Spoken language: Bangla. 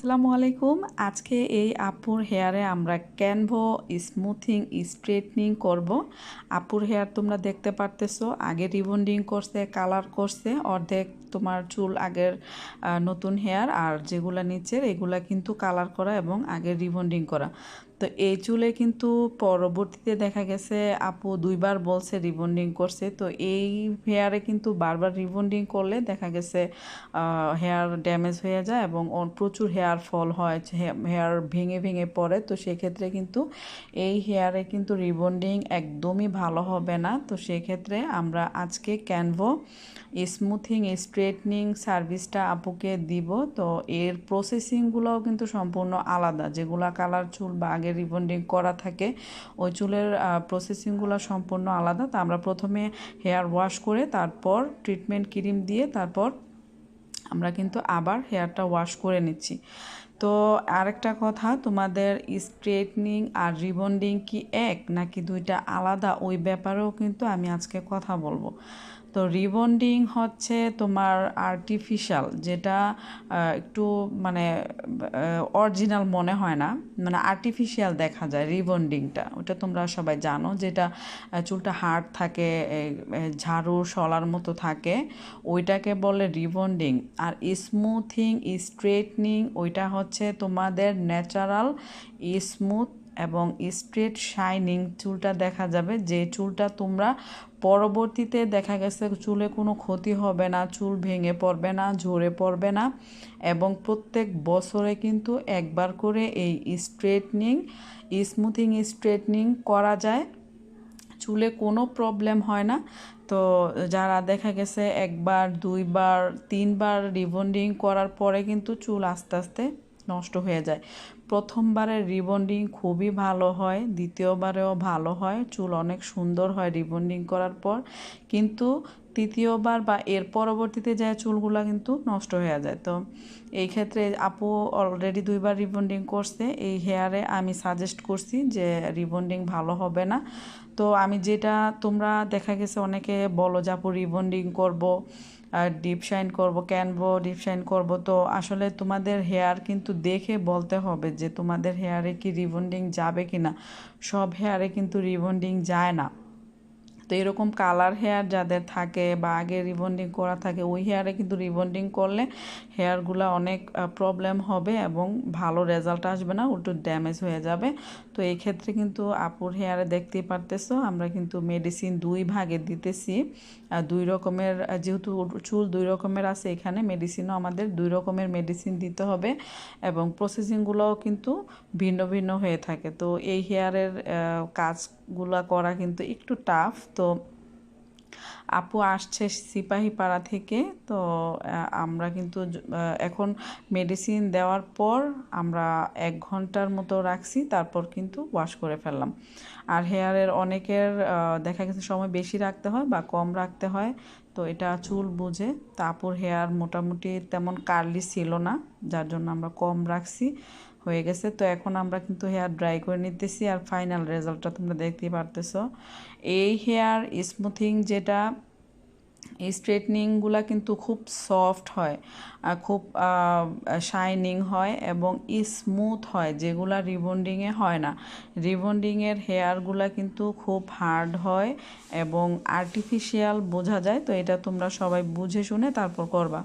আসসালামু আলাইকুম। আজকে এই আপুর হেয়ারে আমরা ক্যানভো, স্মুথিং, স্ট্রেটনিং করব। আপুর হেয়ার তোমরা দেখতে পারতেছো, আগে রিবন্ডিং করছে, কালার করছে, অর্ধেক তোমার চুল আগের নতুন হেয়ার আর যেগুলা নিচের, এগুলা কিন্তু কালার করা এবং আগের রিবন্ডিং করা। তো এই চুলে কিন্তু পরবর্তীতে দেখা গেছে আপু দুইবার বলছে রিবন্ডিং করছে। তো এই হেয়ারে কিন্তু বারবার রিবন্ডিং করলে দেখা গেছে হেয়ার ড্যামেজ হয়ে যায় এবং প্রচুর হেয়ার ফল হয় হেয়ার ভেঙে ভেঙে পড়ে। তো সেক্ষেত্রে কিন্তু এই হেয়ারে কিন্তু রিবন্ডিং একদমই ভালো হবে না। তো সেক্ষেত্রে আমরা আজকে ক্যানভো স্মুথিং, স্ট্রেটনিং সার্ভিসটা আপুকে দিব। তো এর প্রসেসিংগুলোও কিন্তু সম্পূর্ণ আলাদা। যেগুলা কালার চুল বা আগে রিবন্ডিং করা থাকে। ওই চুলের প্রসেসিংগুলো সম্পূর্ণ আলাদা। তা আমরা প্রথমে হেয়ার ওয়াশ করে তারপর ট্রিটমেন্ট ক্রিম দিয়ে তারপর আমরা কিন্তু আবার হেয়ারটা ওয়াশ করে নিচ্ছি। তো আরেকটা কথা, তোমাদের স্ট্রেটনিং আর রিবন্ডিং কি এক নাকি দুইটা আলাদা? ওই ব্যাপারেও কিন্তু আমি আজকে কথা বলব। তো রিবন্ডিং হচ্ছে তোমার আর্টিফিশিয়াল যেটা একটু মানে অরিজিনাল মনে হয় না মানে আর্টিফিশিয়াল দেখা যায় রিবন্ডিংটা। ওটা তোমরা সবাই জানো, যেটা চুলটা হার্ড থাকে ঝাড়ু শলার মতো থাকে, ওইটাকে বলে রিবন্ডিং। আর স্মুথিং স্ট্রেটনিং ওইটা হচ্ছে তোমাদের ন্যাচারাল, স্মুথ এবং স্ট্রেট শাইনিং চুলটা দেখা যাবে। যে চুলটা তোমরা পরবর্তীতে দেখা গেছে চুলে কোনো ক্ষতি হবে না, চুল ভেঙে পড়বে না, ঝরে পড়বে না এবং প্রত্যেক বছরে কিন্তু একবার করে এই স্ট্রেটনিং, স্মুথিং স্ট্রেটনিং করা যায়। চুলে কোনো প্রবলেম হয় না। তো যারা দেখা গেছে একবার, দুইবার, তিনবার রিবন্ডিং করার পরে কিন্তু চুল আস্তে আস্তে নষ্ট হয়ে যায়। প্রথমবারের রিবন্ডিং খুবই ভালো হয়, দ্বিতীয়বারেও ভালো হয়। চুল অনেক সুন্দর হয় রিবন্ডিং করার পর। কিন্তু তৃতীয়বার বা এর পরবর্তীতে যায় চুলগুলা কিন্তু নষ্ট হয়ে যায়। তো এই ক্ষেত্রে আপু অলরেডি দুইবার রিবন্ডিং করছে। এই হেয়ারে আমি সাজেস্ট করছি যে রিবন্ডিং ভালো হবে না। তো আমি যেটা তোমরা দেখা গেছে অনেকে বলো যে আপু রিবন্ডিং করব। আর ডিপ শাইন করব ক্যানভো ডিপ শাইন করব। তো আসলে তোমাদের হেয়ার কিন্তু দেখে বলতে হবে যে তোমাদের হেয়ারে কি রিবন্ডিং যাবে কি না সব হেয়ারে কিন্তু রিবন্ডিং যায় না। তো এরকম কালার হেয়ার যাদের থাকে বা আগে রিবন্ডিং করা থাকে, ওই হেয়ারে কিন্তু রিবন্ডিং করলে হেয়ারগুলো অনেক প্রবলেম হবে এবং ভালো রেজাল্ট আসবে না, উল্টো ড্যামেজ হয়ে যাবে। তো এই ক্ষেত্রে কিন্তু আপুর হেয়ারে দেখতেই পারতেছো, আমরা কিন্তু মেডিসিন দুই ভাগে দিতেছি। দুই রকমের যেহেতু চুল দুই রকমের আছে, এখানে মেডিসিনও আমাদের দুই রকমের মেডিসিন দিতে হবে এবং প্রসেসিংগুলোও কিন্তু ভিন্ন ভিন্ন হয়ে থাকে। তো এই হেয়ারের কাজগুলা করা কিন্তু একটু টাফ তো আপু আসছে সিপাহীপাড়া থেকে, তো আমরা কিন্তু এখন মেডিসিন দেওয়ার পর আমরা এক ঘণ্টার মতো রাখছি, তারপর কিন্তু ওয়াশ করে ফেললাম। আর হেয়ারের অনেকের দেখা গেছে সময় বেশি রাখতে হয় বা কম রাখতে হয়, তো এটা চুল বুঝে। তা আপুর হেয়ার মোটামুটি তেমন কার্লি ছিল না, যার জন্য আমরা কম রাখছি। হয়ে গেছে। তো এখন আমরা কিন্তু হেয়ার ড্রাই করে নিতেছি আর ফাইনাল রেজাল্টটা তোমরা দেখতেই পারতেছো। এই হেয়ার স্মুথিং যেটা, এই স্ট্রেটনিংগুলা কিন্তু খুব সফট হয় খুব শাইনিং হয় এবং স্মুথ হয়, যেগুলা রিবন্ডিংয়ে হয় না। রিবন্ডিংয়ের হেয়ারগুলা কিন্তু খুব হার্ড হয় এবং আর্টিফিশিয়াল বোঝা যায়। তো এটা তোমরা সবাই বুঝে শুনে তারপর করবা।